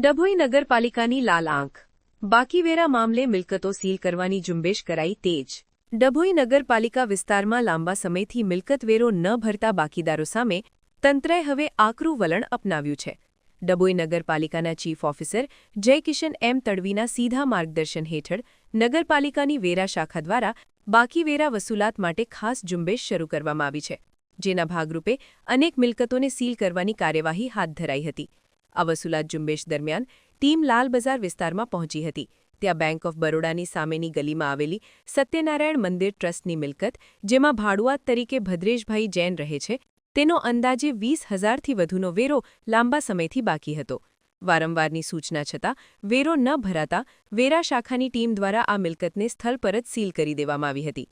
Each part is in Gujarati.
ડભોઈ નગરપાલિકાની લાલ આંખ. બાકીવેરા મામલે મિલકતો સીલ કરવાની ઝુંબેશ કરાઈ તેજ. ડભોઈ નગરપાલિકા વિસ્તારમાં લાંબા સમયથી મિલકતવેરો ન ભરતા બાકીદારો સામે તંત્રએ હવે આકરું વલણ અપનાવ્યું છે. ડભોઈ નગરપાલિકાના ચીફ ઓફિસર જયકિશન એમ તડવીના સીધા માર્ગદર્શન હેઠળ નગરપાલિકાની વેરા શાખા દ્વારા બાકીવેરા વસૂલાત માટે ખાસ ઝુંબેશ શરૂ કરવામાં આવી છે, જેના ભાગરૂપે અનેક મિલકતોને સીલ કરવાની કાર્યવાહી હાથ ધરાઈ હતી. આ વસૂલાત ઝુંબેશ દરમિયાન ટીમ લાલ બજાર વિસ્તારમાં પહોંચી હતી. ત્યાં બેંક ઓફ બરોડાની સામેની ગલીમાં આવેલી સત્યનારાયણ મંદિર ટ્રસ્ટની મિલકત, જેમાં ભાડુઆત તરીકે ભદ્રેશભાઈ જૈન રહે છે, તેનો અંદાજે વીસ હજારથી વધુનો વેરો લાંબા સમયથી બાકી હતો. વારંવારની સૂચના છતાં વેરો ન ભરાતા વેરા શાખાની ટીમ દ્વારા આ મિલકતને સ્થળ પર જ સીલ કરી દેવામાં આવી હતી.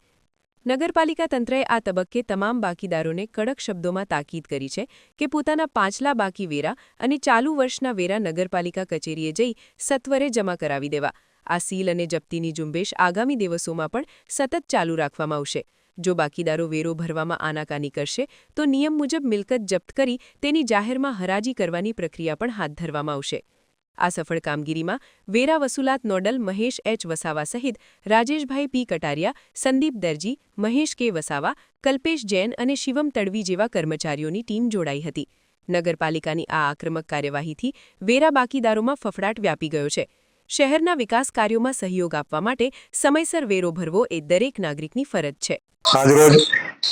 નગરપાલિકા તંત્રએ આ તબક્કે તમામ બાકીદારોને કડક શબ્દોમાં તાકીદ કરી છે કે પોતાના પાછલા બાકી વેરા અને ચાલુ વર્ષના વેરા નગરપાલિકા કચેરીએ જઈ સત્વરે જમા કરાવી દેવા. આ સીલ અને જપ્તીની ઝુંબેશ આગામી દિવસોમાં પણ સતત ચાલુ રાખવામાં આવશે. જો બાકીદારો વેરો ભરવામાં આનાકાની કરશે, તો નિયમ મુજબ મિલકત જપ્ત કરી તેની જાહેરમાં હરાજી કરવાની પ્રક્રિયા પણ હાથ ધરવામાં આવશે. આ સફળ કામગીરીમાં વેરા વસૂલાત નોડલ મહેશ એચ વસાવા સહિત રાજેશભાઈ પી કટારિયા, સંદીપ દરજી, મહેશ કે વસાવા, કલ્પેશ જૈન અને શિવમ તડવી જેવા કર્મચારીઓની ટીમ જોડાઈ હતી. નગરપાલિકાની આ આક્રમક કાર્યવાહીથી વેરા બાકીદારોમાં ફફડાટ વ્યાપી ગયો છે. શહેરના વિકાસ કાર્યોમાં સહયોગ આપવા માટે સમયસર વેરો ભરવો એ દરેક નાગરિકની ફરજ છે. આજરોજ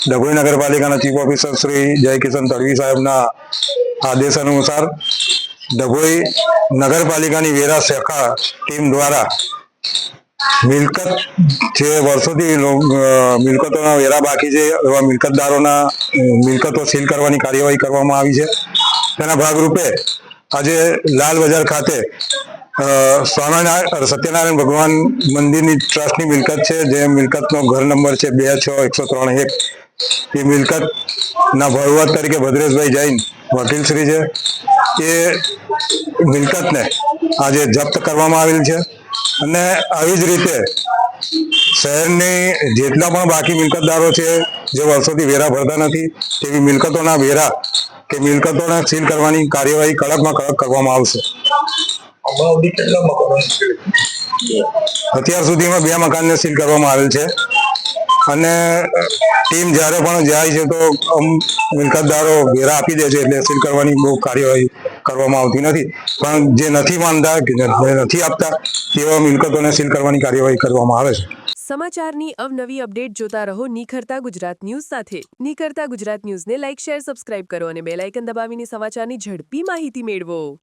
ડભોઈ નગરપાલિકાના ચીફ ઓફિસર શ્રી જયકિશન તડવી સાહેબના આદેશ અનુસાર ડભોઈ નગરપાલિકાની વેરા શાખા ટીમ દ્વારા મિલકત જે વર્ષોથી મિલકતોના વેરા બાકી છે, એવા મિલકતદારોના મિલકતો સીલ કરવાની કાર્યવાહી કરવામાં આવી છે. તેના ભાગરૂપે આજે લાલ બજાર ખાતે સ્વામિનારાયણ, સત્યનારાયણ ભગવાન મંદિરની ટ્રસ્ટની મિલકત છે, જે મિલકતનો ઘર નંબર છે બે છ એકસો ત્રણ એક. એ મિલકતના ના તરીકે ભદ્રેશભાઈ જૈન વકીલશ્રી છે. એ મિલકતને આજે જપ્ત કરવામાં આવેલ છે. અને આવી જ રીતે શહેરની જેટલા પણ બાકી મિલકતદારો છે, જે વર્ષોથી વેરા ભરતા નથી, તેવી મિલકતોના વેરા કે મિલકતોને સીલ કરવાની કાર્યવાહી કડકમાં કડક કરવામાં આવશે. અત્યાર સુધીમાં બે મકાનને સીલ કરવામાં આવેલ છે. અને ટીમ જ્યારે પણ જાય છે તો મિલકતદારો વેરા આપી દે છે એટલે સીલ કરવાની બહુ કાર્યવાહી કરવામાં આવતી નથી. પણ જે નથી માનતા નથી આપતા તેવા મિલકતોને સીલ કરવાની કાર્યવાહી કરવામાં આવે છે. સમાચારની અવનવી અપડેટ જોતા રહો નિખરતા ગુજરાત ન્યૂઝ સાથે. નિખરતા ગુજરાત ન્યૂઝને લાઇક, શેર, સબસ્ક્રાઇબ કરો અને બેલ આઇકન દબાવીને સમાચારની ઝડપી માહિતી મેળવો.